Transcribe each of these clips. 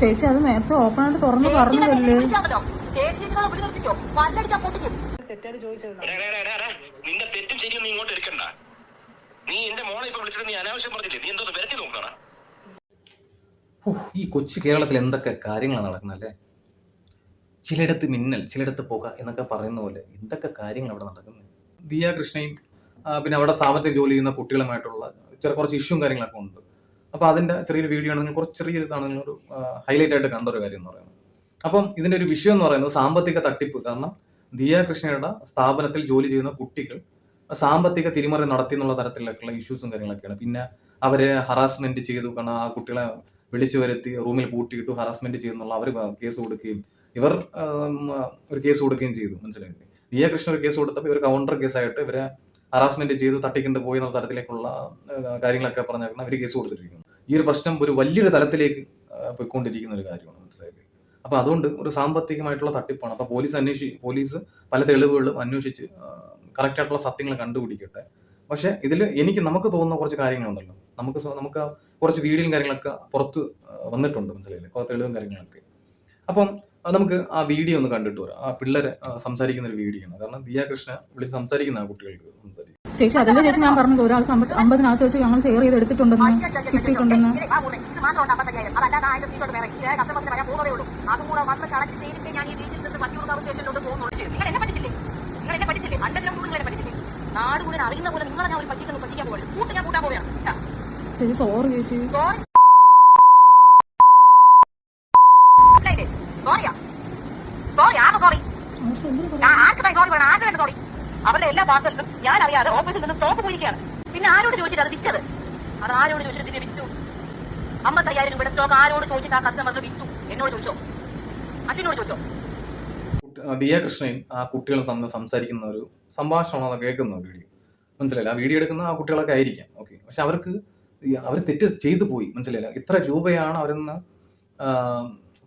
ചേച്ചി അത് നേരത്തെ ഓപ്പൺ ആയിട്ട് തുറന്ന് പറഞ്ഞതല്ലേ? തെറ്റായിട്ട് ചോദിച്ചത്. നിന്റെ തെറ്റും ശരിയും നീ ഇങ്ങോട്ട് എടുക്കണ്ട. നീ എന്റെ മോളെ ഇപ്പൊ വിളിച്ചിട്ട് നീ അനാവശ്യം പറഞ്ഞില്ലേ? നീ എന്തോ നോക്കണ? ഈ കൊച്ചു കേരളത്തിൽ എന്തൊക്കെ കാര്യങ്ങളാണ് നടക്കുന്നത് അല്ലേ? ചിലയിടത്ത് മിന്നൽ ചിലയിടത്ത് പുക എന്നൊക്കെ പറയുന്ന പോലെ എന്തൊക്കെ കാര്യങ്ങൾ അവിടെ നടക്കുന്നത് ദിയ കൃഷ്ണയും പിന്നെ അവിടെ സാമ്പത്തിക ജോലി ചെയ്യുന്ന കുട്ടികളുമായിട്ടുള്ള ചെറിയ കുറച്ച് ഇഷ്യൂ കാര്യങ്ങളൊക്കെ ഉണ്ട്. അപ്പോൾ അതിന്റെ ചെറിയൊരു വീഡിയോ ആണ്. നിങ്ങൾ കുറച്ച് ചെറിയൊരു ഇതാണ് നിങ്ങളൊരു ഹൈലൈറ്റ് ആയിട്ട് കണ്ട ഒരു കാര്യം എന്ന് പറയുന്നത്. അപ്പം ഇതിന്റെ ഒരു വിഷയം എന്ന് പറയുന്നത് സാമ്പത്തിക തട്ടിപ്പ്. കാരണം ദിയ കൃഷ്ണയുടെ സ്ഥാപനത്തിൽ ജോലി ചെയ്യുന്ന കുട്ടികൾ സാമ്പത്തിക തിരിമറി നടത്തി എന്നുള്ള തരത്തിലൊക്കെയുള്ള ഇഷ്യൂസും കാര്യങ്ങളൊക്കെയാണ്. പിന്നെ അവരെ ഹറാസ്മെന്റ് ചെയ്തു. കാരണം ആ കുട്ടികളെ വിളിച്ചു വരുത്തി റൂമിൽ പൂട്ടിയിട്ടു ഹറാസ്മെന്റ് ചെയ്യുന്നുള്ള അവർ കേസ് കൊടുക്കുകയും ഇവർ ഒരു കേസ് കൊടുക്കുകയും ചെയ്തു. മനസ്സിലായില്ലേ? ദിയ കൃഷ്ണ ഒരു കേസ് കൊടുത്തപ്പോൾ ഇവർ കൗണ്ടർ കേസായിട്ട് ഇവരെ ഹറാസ്മെന്റ് ചെയ്തു തട്ടിക്കൊണ്ട് പോയി എന്നുള്ള തരത്തിലേക്കുള്ള കാര്യങ്ങളൊക്കെ പറഞ്ഞേക്കുന്ന അവർ കേസ് കൊടുത്തിരിക്കുന്നു ഈ ഒരു പ്രശ്നം ഒരു വലിയൊരു തലത്തിലേക്ക് പോയിക്കൊണ്ടിരിക്കുന്ന ഒരു കാര്യമാണ് മനസ്സിലായില്ലേ? അപ്പൊ അതുകൊണ്ട് ഒരു സാമ്പത്തികമായിട്ടുള്ള തട്ടിപ്പാണ്. അപ്പൊ പോലീസ് അന്വേഷി പോലീസ് പല തെളിവുകളും അന്വേഷിച്ച് കറക്റ്റ് ആയിട്ടുള്ള സത്യങ്ങൾ കണ്ടുപിടിക്കട്ടെ. പക്ഷെ ഇതിൽ എനിക്ക് നമുക്ക് തോന്നുന്ന കുറച്ച് കാര്യങ്ങളുണ്ടല്ലോ. നമുക്ക് നമുക്ക് കുറച്ച് വീഡിയോയും കാര്യങ്ങളൊക്കെ പുറത്ത് വന്നിട്ടുണ്ട് മനസ്സിലായില്ലേ? കുറച്ച് തെളിവും കാര്യങ്ങളൊക്കെ. അപ്പം നമുക്ക് ആ വീഡിയോ ഒന്ന് കണ്ടിട്ട് വരാം. ആ പിള്ളേരെ സംസാരിക്കുന്ന ഒരു വീഡിയോ ആണ്. കാരണം ദിയാകൃഷ്ണ വിളിച്ച് സംസാരിക്കുന്ന ആ കുട്ടികൾക്ക് സംസാരിക്കും. ചേച്ചി അതല്ലേ ചേച്ചി ഞാൻ പറഞ്ഞത്? ഒരാൾക്ക് അമ്പത് അമ്പതിനകത്ത് വെച്ച് ഞങ്ങൾ ഷെയർ ചെയ്ത് എടുത്തിട്ടുണ്ടെന്ന് കിട്ടിയിട്ടുണ്ടെന്ന്. ചേച്ചി സോറി ചേച്ചി. സോറി സോറി ആകെ സോറി ആർക്കായി സോറി പറയണം? ആർക്ക് സോറി അവരുടെ എല്ലാ പാർസൽസും ഞാൻ അറിയാതെ ഓഫീസിൽ നിന്ന് സ്റ്റോക്ക് പോയിരിക്കുകയാണ്. പിന്നെ ആരോട് ചോദിച്ചിട്ട് അത് വിറ്റത്? അത് ആരോട് ചോദിച്ചിട്ട് ഇതിനെ വിറ്റു? അമ്പത്തയ്യായിരം രൂപയുടെ സ്റ്റോക്ക് ആരോട് ചോദിച്ചിട്ട് ആ കസ്റ്റമർക്ക് വിറ്റു? എന്നോട് ചോദിച്ചോ? അശ്വിനോട് ചോദിച്ചോ? ദിയ കൃഷ്ണയും ആ കുട്ടികളെ തമ്മിൽ സംസാരിക്കുന്ന ഒരു സംഭാഷണമാണ് അത് കേൾക്കുന്ന വീഡിയോ മനസ്സിലായില്ല? ആ വീഡിയോ എടുക്കുന്ന ആ കുട്ടികളൊക്കെ ആയിരിക്കാം. ഓക്കെ പക്ഷെ അവർക്ക് അവർ തെറ്റ് ചെയ്തു പോയി. മനസ്സിലായില്ല? ഇത്ര രൂപയാണ് അവരെന്ന്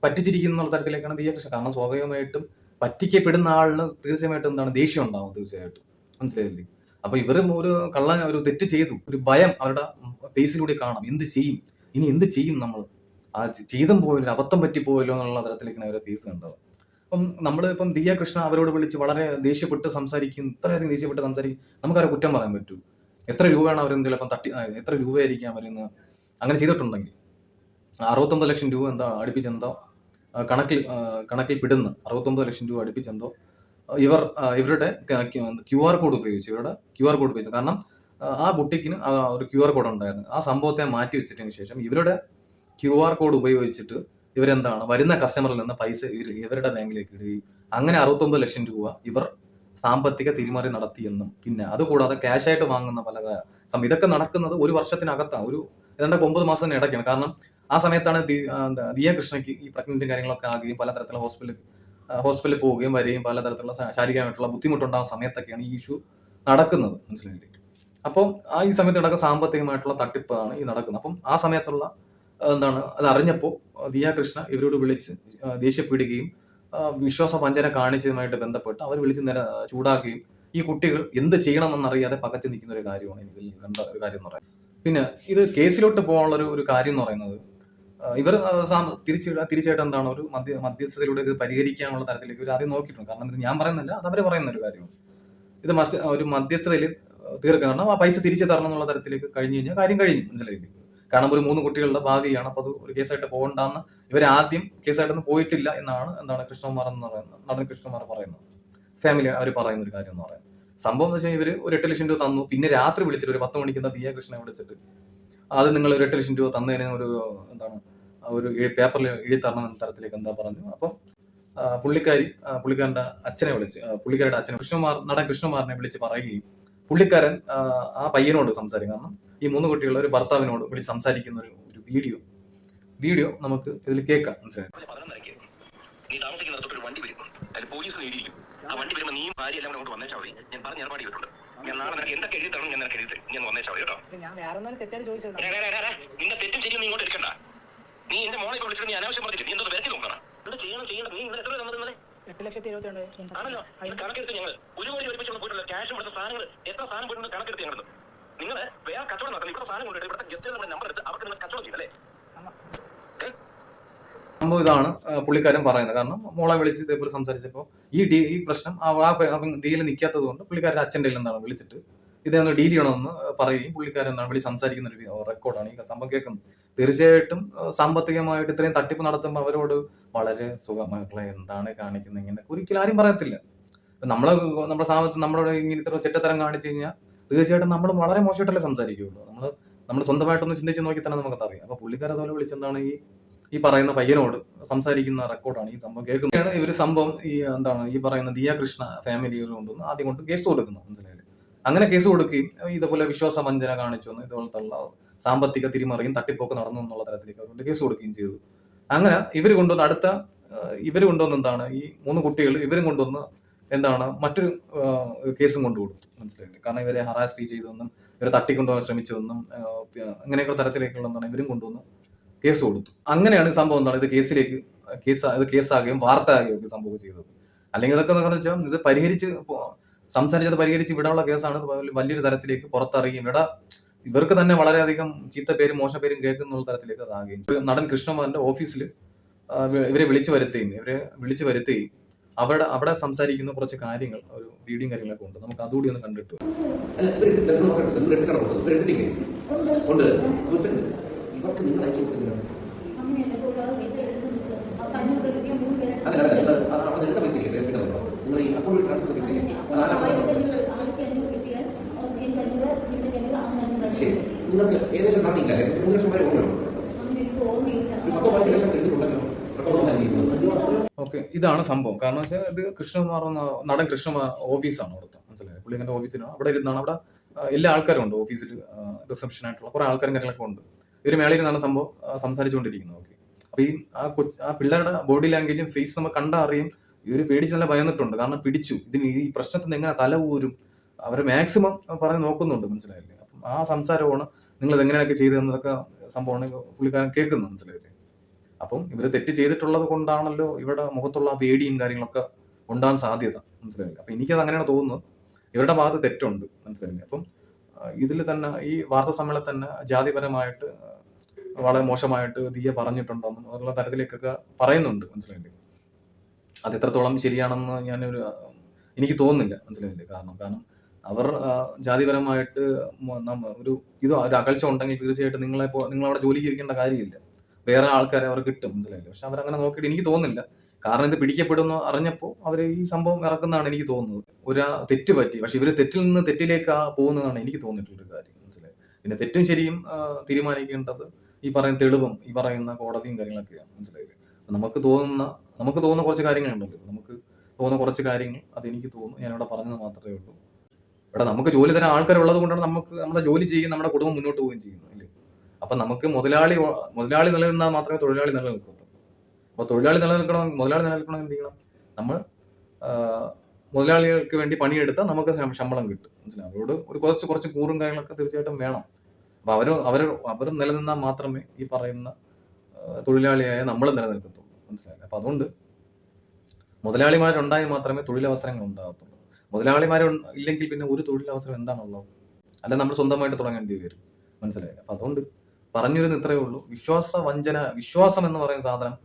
പറ്റിച്ചിരിക്കുന്ന തരത്തിലേക്കാണ് ദിയ കൃഷ്ണ കാരണം സ്വാഭാവികമായിട്ടും പറ്റിക്കപ്പെടുന്ന ആളിന് തീർച്ചയായിട്ടും എന്താണ് ദേഷ്യം ഉണ്ടാവും തീർച്ചയായിട്ടും. മനസ്സിലായില്ലേ? അപ്പൊ ഇവരും ഒരു കള്ള ഒരു തെറ്റ് ചെയ്തു. ഒരു ഭയം അവരുടെ ഫേസിലൂടെ കാണാം. എന്ത് ചെയ്യും? ഇനി എന്ത് ചെയ്യും നമ്മൾ? ആ ചെയ്തും പോയല്ലോ അബദ്ധം പറ്റി പോയല്ലോ എന്നുള്ള തരത്തിലേക്കാണ് അവരുടെ ഫേസ് ഉണ്ടാവും അപ്പം നമ്മൾ ഇപ്പം ദിയ കൃഷ്ണ അവരോട് വിളിച്ച് വളരെ ദേഷ്യപ്പെട്ട് സംസാരിക്കും ഇത്രയധികം ദേഷ്യപ്പെട്ട് സംസാരിക്കും. നമുക്കവരെ കുറ്റം പറയാൻ പറ്റൂ. എത്ര രൂപയാണ് അവർ ചിലപ്പം തട്ടി എത്ര രൂപയായിരിക്കും അവരിന്ന് അങ്ങനെ ചെയ്തിട്ടുണ്ടെങ്കിൽ? അറുപത്തൊമ്പത് ലക്ഷം രൂപ എന്താ അടുപ്പിച്ചെന്തോ ആ, കണക്കിൽ കണക്കിൽ പെടുന്ന അറുപത്തൊമ്പത് ലക്ഷം രൂപ അടുപ്പിച്ചെന്തോ ഇവർ ഇവരുടെ ക്യു ആർ കോഡ് ഉപയോഗിച്ച് ഇവരുടെ ക്യു ആർ കോഡ് ഉപയോഗിച്ച്. കാരണം ആ, ബുട്ടിക്കിന് ഒരു ക്യു ആർ കോഡ് ഉണ്ടായിരുന്നു. ആ സംഭവത്തെ മാറ്റി വെച്ചിട്ടതിന് ശേഷം ഇവരുടെ ക്യു ആർ കോഡ് ഉപയോഗിച്ചിട്ട് ഇവരെന്താണ് വരുന്ന കസ്റ്റമറിൽ നിന്ന് പൈസ ഇവരുടെ ബാങ്കിലേക്ക് ഇടുകയും അങ്ങനെ അറുപത്തൊമ്പത് ലക്ഷം രൂപ ഇവർ സാമ്പത്തിക തിരിമറി നടത്തിയെന്നും പിന്നെ അതുകൂടാതെ ക്യാഷ് ആയിട്ട് വാങ്ങുന്ന പല ഇതൊക്കെ നടക്കുന്നത് ഒരു വർഷത്തിനകത്താണ്. ഒരു ഏതാണ്ട് ഒമ്പത് മാസത്തിന് ഇടയ്ക്കാണ്. കാരണം ആ സമയത്താണ് എന്താ, ദിയ കൃഷ്ണയ്ക്ക് ഈ പ്രഗ്നന്റും കാര്യങ്ങളൊക്കെ ആകുകയും പലതരത്തിലുള്ള ഹോസ്പിറ്റലിൽ ഹോസ്പിറ്റലിൽ പോവുകയും വരികയും പലതരത്തിലുള്ള ശാരീരികമായിട്ടുള്ള ബുദ്ധിമുട്ടുണ്ടാകുന്ന സമയത്തൊക്കെയാണ് ഈ ഇഷ്യൂ നടക്കുന്നത്. മനസ്സിലായില്ലേ? അപ്പോൾ ആ ഈ സമയത്ത് നടക്കുന്ന സാമ്പത്തികമായിട്ടുള്ള തട്ടിപ്പാണ് ഈ നടക്കുന്നത്. അപ്പം ആ സമയത്തുള്ള എന്താണ് അത് അറിഞ്ഞപ്പോൾ ദിയ കൃഷ്ണ ഇവരോട് വിളിച്ച് ദേഷ്യപ്പെടുകയും വിശ്വാസ വഞ്ചന കാണിച്ചതുമായിട്ട് ബന്ധപ്പെട്ട് അവർ വിളിച്ച് നിര ചൂടാക്കുകയും ഈ കുട്ടികൾ എന്ത് ചെയ്യണമെന്നറിയാതെ പകച്ചു നിൽക്കുന്ന ഒരു കാര്യമാണ് ഇതിൽ കണ്ട ഒരു കാര്യം എന്ന് പറയുന്നത്. പിന്നെ ഇത് കേസിലോട്ട് പോകാനുള്ള ഒരു ഒരു കാര്യം എന്ന് പറയുന്നത് ഇവർ തിരിച്ച് തിരിച്ചായിട്ട് എന്താണ് ഒരു മധ്യ മധ്യസ്ഥതയിലൂടെ ഇത് പരിഹരിക്കാനുള്ള തരത്തിലേക്ക് ഇവർ ആദ്യം നോക്കിയിട്ടുണ്ട്. കാരണം ഇത് ഞാൻ പറയുന്നില്ല അത് അവർ പറയുന്ന ഒരു കാര്യമാണ്. ഇത് ഒരു മധ്യസ്ഥതയിൽ തീർക്കാൻ കാരണം ആ പൈസ തിരിച്ചു തരണം എന്നുള്ള തരത്തിലേക്ക് കഴിഞ്ഞു കഴിഞ്ഞാൽ കാര്യം കഴിഞ്ഞു മനസ്സിലായില്ലേ? കാരണം ഒരു മൂന്ന് കുട്ടികളുടെ ഭാവിയാണ് അപ്പോൾ അത് ഒരു കേസായിട്ട് പോകണ്ടെന്ന് ഇവർ ആദ്യം കേസായിട്ടൊന്നും പോയിട്ടില്ല എന്നാണ് എന്താണ് കൃഷ്ണകുമാർ എന്ന് പറയുന്നത് നടൻ കൃഷ്ണകുമാർ പറയുന്നത്. ഫാമിലി അവർ പറയുന്ന ഒരു കാര്യം എന്ന് പറയുന്നത്. സംഭവം എന്ന് വെച്ചാൽ ഇവർ ഒരു എട്ട് ലക്ഷം രൂപ തന്നു പിന്നെ രാത്രി വിളിച്ചിട്ട് ഒരു പത്ത് മണിക്ക് എന്താ ദിയ കൃഷ്ണനെ വിളിച്ചിട്ട് അത് നിങ്ങൾ ഒരു എട്ട് ലക്ഷം രൂപ തന്നതിന് ഒരു എന്താണ് ഒരു പേപ്പറിൽ എഴുതി തരണം എന്ന തരത്തിലേക്ക് എന്താ പറഞ്ഞു? അപ്പം പുള്ളിക്കാരി പുള്ളിക്കാരന്റെ അച്ഛനെ വിളിച്ച് പുള്ളിക്കാരുടെ അച്ഛനെ കൃഷ്ണകുമാർ നടൻ കൃഷ്ണകുമാറിനെ വിളിച്ച് പറയുകയും പുള്ളിക്കാരൻ ആ, പയ്യനോട് സംസാരിക്കും. കാരണം ഈ മൂന്ന് കുട്ടികളുടെ ഒരു ഭർത്താവിനോട് വിളിച്ച് സംസാരിക്കുന്ന ഒരു ഒരു വീഡിയോ. വീഡിയോ നമുക്ക് ഇതിൽ കേൾക്കാം. മനസ്സിലായി? പതിനൊന്നരയ്ക്ക് നീ താമസിക്കുന്നിടത്തോട്ട് ഒരു വണ്ടി വരും. അതിൽ പോലീസ് നേടിയിരിക്കും ആ വണ്ടി വരുമ്പോൾ നീയും ഭാര്യ എല്ലാം കൂടെ അങ്ങോട്ട് വന്നേച്ചാൽ മതി. ഞാൻ പറഞ്ഞ ഏർപ്പാട് ചെയ്തിട്ടുണ്ട്. ഞാൻ നാളെ നിനക്ക് എന്തൊക്കെ എഴുതി തരണം ഞാൻ നിനക്ക് എഴുതി ഞാൻ മതി കേട്ടോ. നിന്റെ തെറ്റും ശരിയും നീ ഇങ്ങോട്ട് എടുക്കണ്ട. നീ എന്റെ മോളെ വിളിച്ചിട്ട് നീ അനാവശ്യം പറഞ്ഞില്ല നീ എന്തോ വരച്ചു നോക്കണം എന്ത് ചെയ്യണം ചെയ്യണം നീ ഇന്നലെ എത്ര രൂപ തന്നത് എട്ട് ലക്ഷത്തി എഴുപത്തി രണ്ട് ആണല്ലോ ഇത് കണക്കെടുത്ത് ഞങ്ങൾ ഒരു കോടി ഒരുമിച്ചുള്ള പോയിട്ടുള്ള ക്യാഷ് കൊടുത്ത സാധനങ്ങൾ എത്ര സാധനം പോയിട്ടുണ്ട് കണക്കെടുത്ത് ഞങ്ങൾ നിങ്ങൾ വേറെ കച്ചവടം നടത്തണം ഇവിടെ സാധനം കൊണ്ടിട്ട് ഇവിടുത്തെ ഗസ്റ്റ് നമ്മുടെ നമ്പർ എടുത്ത് അവർക്ക് നിങ്ങൾ കച്ചവടം ചെയ്യല്ലേ സംഭവം ഇതാണ് പുള്ളിക്കാരൻ പറയുന്നത് കാരണം മോളെ വിളിച്ച് ഇതേപോലെ സംസാരിച്ചപ്പോൾ ഈ ഡി ഈ പ്രശ്നം ആ ഡിയിൽ നിൽക്കാത്തത് കൊണ്ട് പുള്ളിക്കാരൻ അച്ഛന്റെ എന്താണ് വിളിച്ചിട്ട് ഇതൊന്ന് ഡീൽ ചെയ്യണമെന്ന് പറയുകയും പുള്ളിക്കാരൻ എന്താണ് വിളി സംസാരിക്കുന്ന ഒരു റെക്കോർഡാണ് ഈ സംഭവം കേൾക്കുന്നത്. തീർച്ചയായിട്ടും സാമ്പത്തികമായിട്ട് ഇത്രയും തട്ടിപ്പ് നടത്തുമ്പോൾ അവരോട് വളരെ സുഖമാക്കളെ എന്താണ് കാണിക്കുന്നത് ഇങ്ങനെ ഒരിക്കലും ആരും പറയത്തില്ല. നമ്മളെ നമ്മുടെ സാമ്പത്തിക നമ്മുടെ ഇങ്ങനത്തെ ചെറ്റത്തരം കാണിച്ചു കഴിഞ്ഞാൽ തീർച്ചയായിട്ടും നമ്മൾ വളരെ മോശമായിട്ടല്ലേ സംസാരിക്കുകയുള്ളൂ. നമ്മൾ നമ്മൾ സ്വന്തമായിട്ടൊന്ന് ചിന്തിച്ച് നോക്കി തന്നെ നമുക്ക് അറിയാം അപ്പൊ പുള്ളിക്കാരെ അതുപോലെ വിളിച്ചെന്താണ് ഈ ഈ പറയുന്ന പയ്യനോട് സംസാരിക്കുന്ന റെക്കോർഡാണ് ഈ സംഭവം കേൾക്കുന്നത്. ഈ ഒരു സംഭവം ഈ എന്താണ് ഈ പറയുന്ന ദിയ കൃഷ്ണ ഫാമിലി കൊണ്ടുവന്ന് ആദ്യം കൊണ്ട് കേസ് കൊടുക്കുന്നു മനസ്സിലായില്ലേ? അങ്ങനെ കേസ് കൊടുക്കുകയും ഇതുപോലെ വിശ്വാസ വഞ്ചന കാണിച്ചു എന്ന് ഇതുപോലത്തെ ഉള്ള സാമ്പത്തിക തിരിമറിയും തട്ടിപ്പൊക്കെ നടന്നു എന്നുള്ള തരത്തിലേക്ക് അവരുടെ കേസ് കൊടുക്കുകയും ചെയ്തു. അങ്ങനെ ഇവർ കൊണ്ടുവന്ന് അടുത്ത ഇവർ കൊണ്ടുവന്ന് എന്താണ്? ഈ മൂന്ന് കുട്ടികൾ ഇവരും കൊണ്ടുവന്ന് എന്താണ്? മറ്റൊരു കേസും കൊണ്ടു കൊടുത്തു മനസ്സിലായില്ലേ? കാരണം ഇവരെ ഹറാസ് ചെയ്തെന്നും ഇവരെ തട്ടിക്കൊണ്ടുപോകാൻ ശ്രമിച്ചതെന്നും അങ്ങനെയൊക്കെ തരത്തിലേക്കുള്ള എന്താണ് ഇവരും കൊണ്ടുവന്ന് കേസ് കൊടുത്തു. അങ്ങനെയാണ് സംഭവം എന്താണ്? ഇത് കേസിലേക്ക് കേസ് ഇത് കേസാകുകയും വാർത്തയാകുകയും സംഭവം ചെയ്തത്. അല്ലെങ്കിൽ ഇതൊക്കെ എന്ന് വെച്ചാൽ ഇത് പരിഹരിച്ച് സംസാരിച്ചത് പരിഹരിച്ച് ഇവിടെയുള്ള കേസാണ് വലിയൊരു തരത്തിലേക്ക് പുറത്തിറങ്ങി ഇവിടെ ഇവർക്ക് തന്നെ വളരെയധികം ചീത്ത പേരും മോശ പേരും കേൾക്കുന്ന തരത്തിലേക്ക് അതാകുകയും നടൻ കൃഷ്ണകുമാറിന്റെ ഓഫീസിൽ ഇവരെ വിളിച്ചു വരുത്തുകയും ഇവരെ വിളിച്ചു വരുത്തുകയും അവിടെ അവിടെ സംസാരിക്കുന്ന കുറച്ച് കാര്യങ്ങൾ ഒരു വീഡിയോ കാര്യങ്ങളൊക്കെ ഉണ്ട്. നമുക്ക് അതുകൂടി ഒന്ന് കണ്ടിട്ട് അതെ അല്ല ഇവരെടുത്ത് നോക്കട്ടെ ഇവരെടുക്കണം ഇവരെടുത്തില്ലേ ഉണ്ട് തീർച്ചയായിട്ടും ഇവർക്ക് നിങ്ങൾ അയച്ചു കൊടുക്കുന്നില്ല അല്ല അല്ല അല്ല അത് അവിടെ എടുത്ത പൈസ ഇല്ലേ പിന്നെ നോക്കണം നിങ്ങൾ ഈ അക്കൗണ്ടിൽ ട്രാൻസ്ഫർ പൈസ ഇല്ലേ അത് ആരാണ് ശരി നിങ്ങൾക്ക് ഏകദേശം നാട്ടില്ല മൂന്ന് ലക്ഷം വരെ ഓക്കെ ഇതാണ് സംഭവം. കാരണം വെച്ചാൽ ഇത് കൃഷ്ണകുമാർ നടൻ കൃഷ്ണകുമാർ ഓഫീസാണ് അവിടുത്തെ. മനസ്സിലായി? പുള്ളിങ്ങന്റെ ഓഫീസിലാണ് അവിടെ ഇരുന്നാണ്. അവിടെ എല്ലാ ആൾക്കാരും ഉണ്ട് ഓഫീസിൽ റിസപ്ഷൻ ആയിട്ടുള്ള. കുറെ ആൾക്കാരും കാര്യങ്ങളൊക്കെ ഉണ്ട്. ഇവർ മേളയിൽ നിന്നാണ് സംഭവം സംസാരിച്ചുകൊണ്ടിരിക്കുന്നത്. ഓക്കെ. അപ്പൊ ഈ ആ കൊച്ചു ആ പിള്ളേരുടെ ബോഡി ലാംഗ്വേജും ഫേസ് നമ്മൾ കണ്ടാ അറിയും. ഇവർ പേടിച്ച് നല്ല ഭയന്നിട്ടുണ്ട്. കാരണം പിടിച്ചു. ഇതിന് ഈ പ്രശ്നത്തിന് എങ്ങനെ തല ഊരും? അവരെ മാക്സിമം പറഞ്ഞ് നോക്കുന്നുണ്ട്. മനസ്സിലായില്ലേ? ആ സംസാരമാണ് നിങ്ങൾ ഇതെങ്ങനെയൊക്കെ ചെയ്തതെന്നൊക്കെ സംഭവമാണ് പുള്ളിക്കാരൻ കേൾക്കുന്നത് മനസ്സിലായില്ലേ? അപ്പം ഇവർ തെറ്റ് ചെയ്തിട്ടുള്ളത് കൊണ്ടാണല്ലോ ഇവിടെ മുഖത്തുള്ള പേടിയും കാര്യങ്ങളൊക്കെ ഉണ്ടാകാൻ സാധ്യത മനസ്സിലായില്ലേ? അപ്പം എനിക്കത് അങ്ങനെയാണ് തോന്നുന്നത്. ഇവരുടെ ഭാഗത്ത് തെറ്റുണ്ട് മനസ്സിലായില്ലേ? അപ്പം ഇതിൽ തന്നെ ഈ വാർത്താ സമ്മേളനം തന്നെ ജാതിപരമായിട്ട് വളരെ മോശമായിട്ട് ദിയ പറഞ്ഞിട്ടുണ്ടെന്നും അതുള്ള തരത്തിലേക്കൊക്കെ പറയുന്നുണ്ട് മനസ്സിലായില്ലേ? അത് എത്രത്തോളം ശരിയാണെന്ന് ഞാനൊരു എനിക്ക് തോന്നുന്നില്ല മനസ്സിലായില്ലേ? കാരണം കാരണം അവർ ജാതിപരമായിട്ട് ഒരു ഇത് ഒരു അകൽച്ച ഉണ്ടെങ്കിൽ തീർച്ചയായിട്ടും നിങ്ങളെ നിങ്ങൾ അവിടെ ജോലിക്ക് ഇരിക്കേണ്ട കാര്യമില്ല. വേറെ ആൾക്കാരെ അവർ കിട്ടും മനസ്സിലായില്ലേ? പക്ഷെ അവരങ്ങനെ നോക്കിയിട്ട് എനിക്ക് തോന്നുന്നില്ല. കാരണം ഇത് പിടിക്കപ്പെടുമെന്ന് അറിഞ്ഞപ്പോൾ അവർ ഈ സംഭവം ഇറക്കുന്നതാണ് എനിക്ക് തോന്നുന്നത്. ഒരു തെറ്റ് പറ്റി. പക്ഷെ ഇവർ തെറ്റിൽ നിന്ന് തെറ്റിലേക്ക് പോകുന്നതാണ് എനിക്ക് തോന്നിയിട്ടുള്ള ഒരു കാര്യം മനസ്സിലായി? പിന്നെ തെറ്റും ശരിയും തീരുമാനിക്കേണ്ടത് ഈ പറയുന്ന തെളിവും ഈ പറയുന്ന കോടതിയും കാര്യങ്ങളൊക്കെയാണ് മനസ്സിലായില്ലേ? നമുക്ക് തോന്നുന്ന നമുക്ക് തോന്നുന്ന കുറച്ച് കാര്യങ്ങളുണ്ടല്ലോ. നമുക്ക് തോന്നുന്ന കുറച്ച് കാര്യങ്ങൾ അതെനിക്ക് തോന്നുന്നു. ഞാനിവിടെ പറഞ്ഞത് മാത്രമേ ഉള്ളൂ. ഇവിടെ നമുക്ക് ജോലി തരാൻ ആൾക്കാരുള്ളത് കൊണ്ടാണ് നമുക്ക് നമ്മുടെ ജോലി ചെയ്യും നമ്മുടെ കുടുംബം മുന്നോട്ട് പോവുകയും ചെയ്യുന്നത് അല്ലേ? അപ്പൊ നമുക്ക് മുതലാളി മുതലാളി നിലനിന്നാൽ മാത്രമേ തൊഴിലാളി നിലനിൽക്കത്തുള്ളൂ. അപ്പൊ തൊഴിലാളി നിലനിൽക്കണം മുതലാളി നിലനിൽക്കണം എന്ത് ചെയ്യണം? നമ്മൾ മുതലാളികൾക്ക് വേണ്ടി പണിയെടുത്താൽ നമുക്ക് ശമ്പളം കിട്ടും. മനസ്സിലാവും അവരോട് ഒരു കുറച്ച് കുറച്ച് കൂറും കാര്യങ്ങളൊക്കെ തീർച്ചയായിട്ടും വേണം. അപ്പൊ അവർ അവർ അവർ നിലനിന്നാൽ മാത്രമേ ഈ പറയുന്ന തൊഴിലാളിയായ നമ്മൾ നിലനിൽക്കത്തുള്ളൂ. മനസ്സിലായില്ലേ അപ്പൊ അതുകൊണ്ട് മുതലാളിമാരുണ്ടായി മാത്രമേ തൊഴിലവസരങ്ങൾ ഉണ്ടാകത്തുള്ളൂ. മുതലാളിമാർ ഇല്ലെങ്കിൽ പിന്നെ ഒരു തൊഴിലവസരം എന്താണുള്ളത്? അല്ല നമ്മൾ സ്വന്തമായിട്ട് തുടങ്ങേണ്ടി വരും. മനസ്സിലായില്ല? അപ്പൊ അതുകൊണ്ട് പറഞ്ഞിരുന്ന ഇത്രയേ ഉള്ളൂ. വിശ്വാസ വഞ്ചന വിശ്വാസം എന്ന് പറയുന്ന സാധനം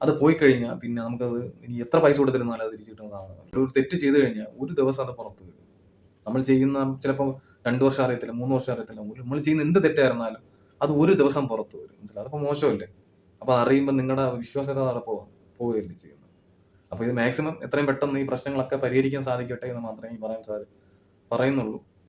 അത് പോയി കഴിഞ്ഞാൽ പിന്നെ നമുക്കത് ഇനി എത്ര പൈസ കൊടുത്തിരുന്നാലും അത് തിരിച്ചു കിട്ടുന്ന സാധനമാണ് ഒരു തെറ്റ് ചെയ്ത് കഴിഞ്ഞാൽ ഒരു ദിവസം അത് പുറത്ത് വരും. നമ്മൾ ചെയ്യുന്ന ചിലപ്പോൾ രണ്ടു വർഷം അറിയത്തില്ല മൂന്ന് വർഷം അറിയത്തില്ല നമ്മൾ ചെയ്യുന്ന എന്ത് തെറ്റായിരുന്നാലും അത് ഒരു ദിവസം പുറത്ത് വരും. മനസ്സിലായി? അതിപ്പോൾ മോശമല്ലേ? അപ്പോൾ അറിയുമ്പോൾ നിങ്ങളുടെ വിശ്വാസ്യത അവിടെ പോവാം പോവുകയല്ലേ ചെയ്യുന്നത്? അപ്പോൾ ഇത് മാക്സിമം എത്രയും പെട്ടെന്ന് ഈ പ്രശ്നങ്ങളൊക്കെ പരിഹരിക്കാൻ സാധിക്കട്ടെ എന്ന് മാത്രമേ പറയാൻ സാധിക്കും പറയുന്നുള്ളൂ.